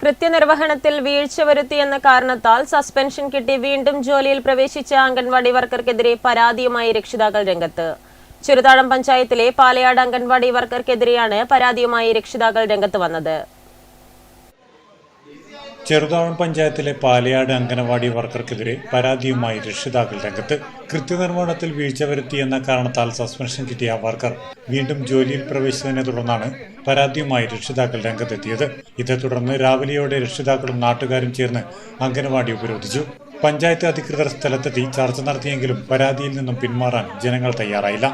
കൃത്യനിർവഹണത്തിൽ വീഴ്ച വരുത്തിയെന്ന കാരണത്താൽ സസ്പെൻഷൻ കിട്ടി വീണ്ടും ജോലിയിൽ പ്രവേശിച്ച അംഗൻവാടി വർക്കർക്കെതിരെ പരാതിയുമായി രക്ഷിതാക്കൾ രംഗത്ത്. ചെറുതാഴം പഞ്ചായത്തിലെ പാലയാട് അംഗൻവാടി വർക്കർക്കെതിരെയാണ് പരാതിയുമായി രക്ഷിതാക്കൾ രംഗത്ത് വന്നത്. ചെറുതാഴം പഞ്ചായത്തിലെ പാലയാട് അംഗനവാടി വർക്കർക്കെതിരെ പരാതിയുമായി രക്ഷിതാക്കൾ രംഗത്ത് കൃത്യനിർവഹണത്തിൽ വീഴ്ച വരുത്തിയെന്ന കാരണത്താൽ സസ്പെൻഷൻ കിട്ടിയ വർക്കർ വീണ്ടും ജോലിയിൽ പ്രവേശിച്ചതിനെ തുടർന്നാണ് പരാതിയുമായി രക്ഷിതാക്കൾ രംഗത്തെത്തിയത്. ഇതേ തുടർന്ന് രാവിലെയോടെ രക്ഷിതാക്കളും നാട്ടുകാരും ചേർന്ന് അംഗനവാടി ഉപരോധിച്ചു. പഞ്ചായത്ത് അധികൃതർ സ്ഥലത്തെത്തി ചർച്ച നടത്തിയെങ്കിലും പരാതിയിൽ നിന്നും പിന്മാറാൻ ജനങ്ങൾ തയ്യാറായില്ല.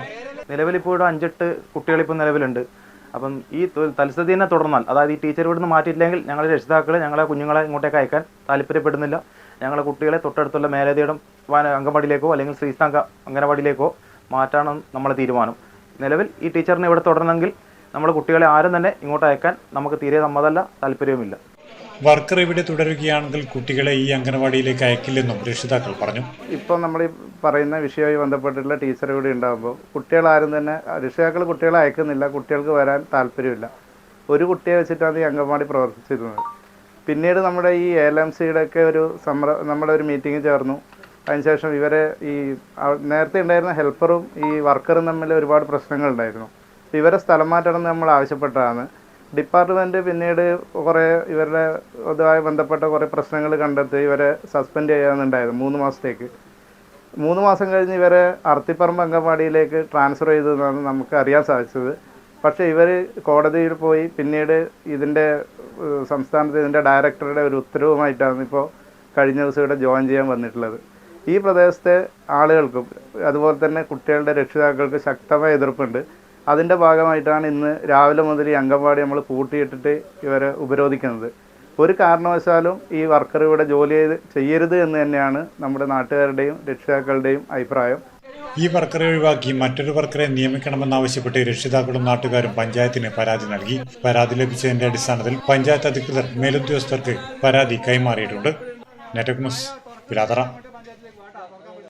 നിലവിൽ ഇപ്പോൾ അഞ്ചെട്ട് കുട്ടികൾ ഇപ്പോൾ നിലവിലുണ്ട്. അപ്പം ഈ തൽസ്ഥിതിനെ തുടർന്നാൽ അതായത് ഈ ടീച്ചർ ഇവിടുന്ന് മാറ്റിയില്ലെങ്കിൽ ഞങ്ങളെ രക്ഷിതാക്കൾ ഞങ്ങളെ കുഞ്ഞുങ്ങളെ ഇങ്ങോട്ടേക്ക് അയക്കാൻ താല്പര്യപ്പെടുന്നില്ല. ഞങ്ങളെ കുട്ടികളെ തൊട്ടടുത്തുള്ള മേലധികം അംഗൻവാടിയിലേക്കോ അല്ലെങ്കിൽ ശ്രീസ്ഥാങ്ക അംഗനവാടിയിലേക്കോ മാറ്റാണ് നമ്മളെ തീരുമാനം. നിലവിൽ ഈ ടീച്ചറിനെ ഇവിടെ തുടരണമെങ്കിൽ നമ്മുടെ കുട്ടികളെ ആരും തന്നെ ഇങ്ങോട്ട് അയക്കാൻ നമുക്ക് തീരെ സമ്മതമല്ല താല്പര്യവുമില്ല. വർക്കർ ഇവിടെ തുടരുകയാണെങ്കിൽ കുട്ടികളെ ഈ അംഗനവാടിയിലേക്ക് അയക്കില്ലെന്നും രക്ഷിതാക്കൾ പറഞ്ഞു. ഇപ്പോൾ നമ്മൾ ഈ പറയുന്ന വിഷയവുമായി ബന്ധപ്പെട്ടിട്ടുള്ള ടീച്ചർ ഇവിടെ ഉണ്ടാകുമ്പോൾ കുട്ടികളാരും തന്നെ രക്ഷിതാക്കൾ കുട്ടികളെ അയക്കുന്നില്ല കുട്ടികൾക്ക് വരാൻ താല്പര്യമില്ല. ഒരു കുട്ടിയെ വെച്ചിട്ടാണ് ഈ അംഗൻവാടി പ്രവർത്തിച്ചിരുന്നത്. പിന്നീട് നമ്മുടെ ഈ എൽ എം സിയുടെ ഒക്കെ ഒരു സമര നമ്മുടെ ഒരു മീറ്റിംഗ് ചേർന്നു. അതിനുശേഷം ഇവരെ ഈ നേരത്തെ ഉണ്ടായിരുന്ന ഹെൽപ്പറും ഈ വർക്കറും തമ്മിൽ ഒരുപാട് പ്രശ്നങ്ങളുണ്ടായിരുന്നു. ഇവരെ സ്ഥലം മാറ്റണം എന്ന് നമ്മൾ ആവശ്യപ്പെട്ടതാണ്. ഡിപ്പാർട്ട്മെന്റ് പിന്നീട് കുറേ ഇവരുടെ ഇതുമായി ബന്ധപ്പെട്ട കുറേ പ്രശ്നങ്ങൾ കണ്ടെത്തി ഇവരെ സസ്പെൻഡ് ചെയ്യാനുണ്ടായിരുന്നു മൂന്ന് മാസത്തേക്ക്. മൂന്ന് മാസം കഴിഞ്ഞ് ഇവരെ അർത്തിപ്പറമ്പ് അംഗൻവാടിയിലേക്ക് ട്രാൻസ്ഫർ ചെയ്തതെന്നാണ് നമുക്ക് അറിയാൻ സാധിച്ചത്. പക്ഷേ ഇവർ കോടതിയിൽ പോയി പിന്നീട് ഇതിന്റെ സംസ്ഥാനത്ത് ഇതിന്റെ ഡയറക്ടറുടെ ഒരു ഉത്തരവുമായിട്ടാണ് ഇപ്പോൾ കഴിഞ്ഞ ദിവസം ഇവിടെ ജോയിൻ ചെയ്യാൻ വന്നിട്ടുള്ളത്. ഈ പ്രദേശത്തെ ആളുകൾക്കും അതുപോലെ തന്നെ കുട്ടികളുടെ രക്ഷിതാക്കൾക്ക് ശക്തമായ എതിർപ്പുണ്ട്. അതിന്റെ ഭാഗമായിട്ടാണ് ഇന്ന് രാവിലെ മുതൽ ഈ അംഗൻവാടി നമ്മൾ പൂട്ടിയിട്ടിട്ട് ഇവരെ ഉപരോധിക്കുന്നത്. ഒരു കാരണവശാലും ഈ വർക്കർ ഇവിടെ ജോലി ചെയ്ത് ചെയ്യരുത് എന്ന് തന്നെയാണ് നമ്മുടെ നാട്ടുകാരുടെയും രക്ഷിതാക്കളുടെയും അഭിപ്രായം. ഈ വർക്കറെ ഒഴിവാക്കി മറ്റൊരു വർക്കറെ നിയമിക്കണമെന്നാവശ്യപ്പെട്ട് രക്ഷിതാക്കളും നാട്ടുകാരും പഞ്ചായത്തിന് പരാതി നൽകി. പരാതി ലഭിച്ചതിന്റെ അടിസ്ഥാനത്തിൽ പഞ്ചായത്ത് അധികൃതർ മേലുദ്യോഗസ്ഥർക്ക് പരാതി കൈമാറിയിട്ടുണ്ട്. Network news